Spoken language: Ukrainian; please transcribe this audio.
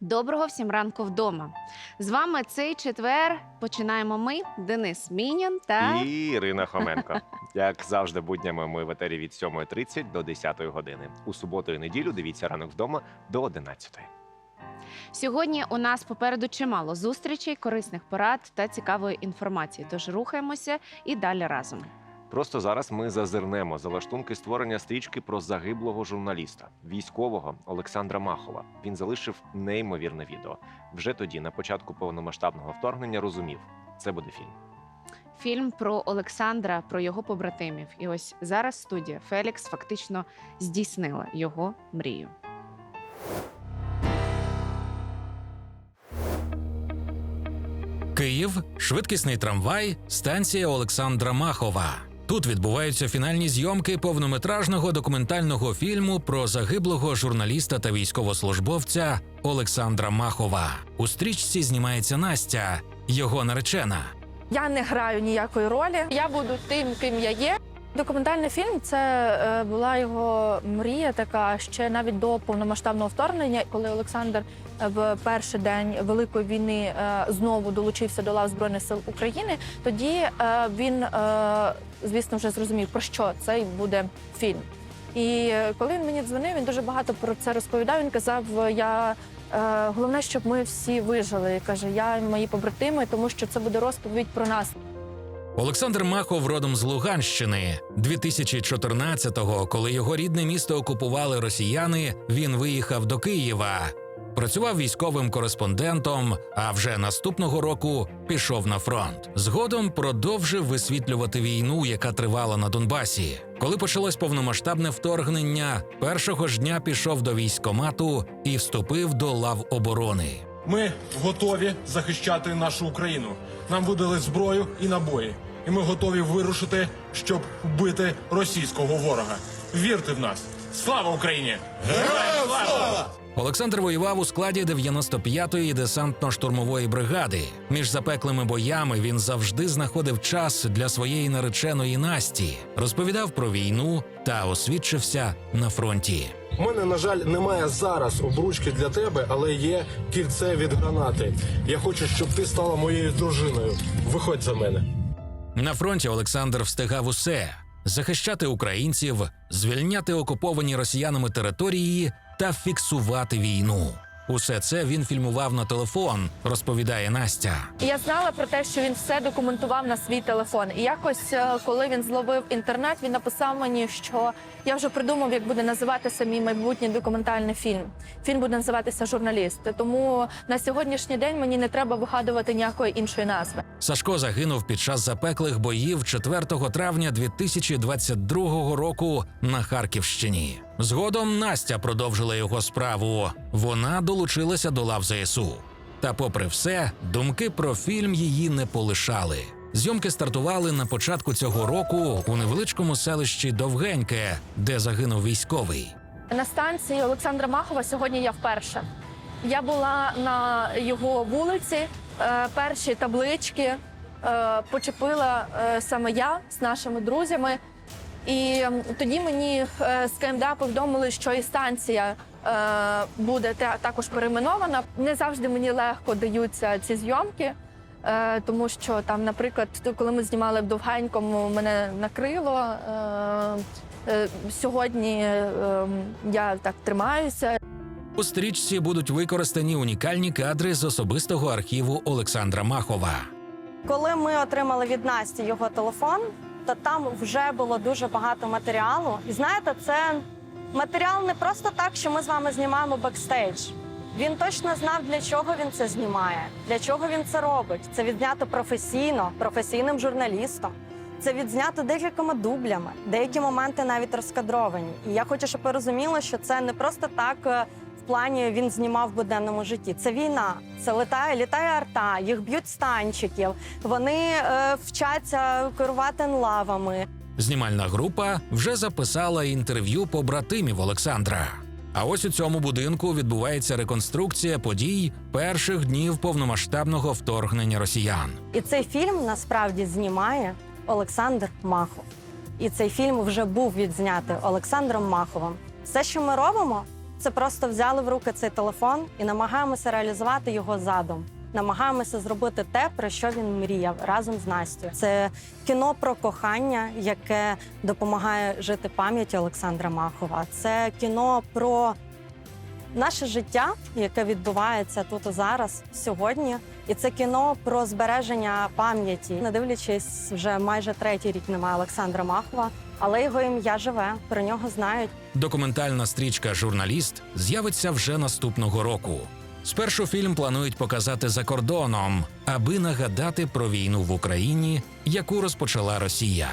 Доброго всім ранку вдома. З вами цей четвер починаємо ми, Денис Мінін та І Ірина Хоменко. Як завжди, буднями ми в етері від 7.30 до 10 години. У суботу і неділю дивіться ранок вдома до 11. сьогодні у нас попереду чимало зустрічей, корисних порад та цікавої інформації. Тож рухаємося і далі разом. Просто зараз ми зазирнемо за лаштунки створення стрічки про загиблого журналіста, військового Олександра Махова. Він залишив неймовірне відео. Вже тоді, на початку повномасштабного вторгнення, розумів, це буде фільм. Фільм про Олександра, про його побратимів. І ось зараз студія Фелікс фактично здійснила його мрію. Київ, швидкісний трамвай, станція Олександра Махова. Тут відбуваються фінальні зйомки повнометражного документального фільму про загиблого журналіста та військовослужбовця Олександра Махова. У стрічці знімається Настя, його наречена. Я не граю ніякої ролі. Я буду тим, ким я є. Документальний фільм це е, була його мрія, така ще навіть до повномасштабного вторгнення, коли Олександр е, в перший день Великої війни е, знову долучився до лав Збройних сил України. Тоді він, звісно, вже зрозумів, про що цей буде фільм. І коли він мені дзвонив, він дуже багато про це розповідав. Він казав: я головне, щоб ми всі вижили. Каже, я і мої побратими, тому що це буде розповідь про нас. Олександр Махов родом з Луганщини. 2014-го, коли його рідне місто окупували росіяни, він виїхав до Києва. Працював військовим кореспондентом, а вже наступного року пішов на фронт. Згодом продовжив висвітлювати війну, яка тривала на Донбасі. Коли почалось повномасштабне вторгнення, першого ж дня пішов до військкомату і вступив до лав оборони. Ми готові захищати нашу Україну. Нам видали зброю і набої, і ми готові вирушити, щоб вбити російського ворога. Вірте в нас! Слава Україні! Героям слава! Олександр воював у складі 95-ї десантно-штурмової бригади. Між запеклими боями він завжди знаходив час для своєї нареченої Насті, розповідав про війну та освідчився на фронті. У мене, на жаль, немає зараз обручки для тебе, але є кільце від гранати. Я хочу, щоб ти стала моєю дружиною. Виходь за мене. На фронті Олександр встигав усе: захищати українців, звільняти окуповані росіянами території та фіксувати війну. Усе це він фільмував на телефон, розповідає Настя. Я знала про те, що він все документував на свій телефон. І якось, е, коли він зловив інтернет, він написав мені, що я вже придумав, як буде називатися мій майбутній документальний фільм. Фільм буде називатися Журналіст. Тому на сьогоднішній день мені не треба вигадувати ніякої іншої назви. Сашко загинув під час запеклих боїв 4 травня 2022 року на Харківщині. Згодом Настя продовжила його справу. Вона долучилася до лав ЗСУ. Та, попри все, думки про фільм її не полишали. Зйомки стартували на початку цього року у невеличкому селищі Довгеньке, де загинув військовий. На станції Олександра Махова сьогодні я вперше. Я була на його вулиці, перші таблички е, почепила е, саме я з нашими друзями. І тоді мені е, з КМДА повідомили, що і станція е, буде також перейменована. Не завжди мені легко даються ці зйомки. Е, тому що там, наприклад, коли ми знімали в Довгенькому, мене накрило. Е, е, сьогодні е, я так тримаюся. У стрічці будуть використані унікальні кадри з особистого архіву Олександра Махова. Коли ми отримали від Насті його телефон, то там вже було дуже багато матеріалу. І знаєте, це матеріал не просто так, що ми з вами знімаємо бекстейдж. Він точно знав, для чого він це знімає, для чого він це робить. Це відзнято професійно, професійним журналістом. Це відзнято декількома дублями, деякі моменти навіть розкадровані. І я хочу, щоб ви розуміли, що це не просто так е, плані він знімав в буденному житті. Це війна, це літає, літає арта, їх б'ють з танчиків. Вони е, вчаться керувати енлавами. Знімальна група вже записала інтерв'ю побратимів Олександра. А ось у цьому будинку відбувається реконструкція подій перших днів повномасштабного вторгнення росіян. І цей фільм насправді знімає Олександр Махов. І цей фільм вже був відзнятий Олександром Маховим. Все, що ми робимо, це просто взяли в руки цей телефон і намагаємося реалізувати його задум. Намагаємося зробити те, про що він мріяв разом з Настю. Це кіно про кохання, яке допомагає жити пам'яті Олександра Махова. Це кіно про наше життя, яке відбувається тут і зараз, сьогодні. І це кіно про збереження пам'яті, не дивлячись, вже майже третій рік немає Олександра Махова, але його ім'я живе, про нього знають. Документальна стрічка Журналіст з'явиться вже наступного року. Спершу фільм планують показати за кордоном, аби нагадати про війну в Україні, яку розпочала Росія.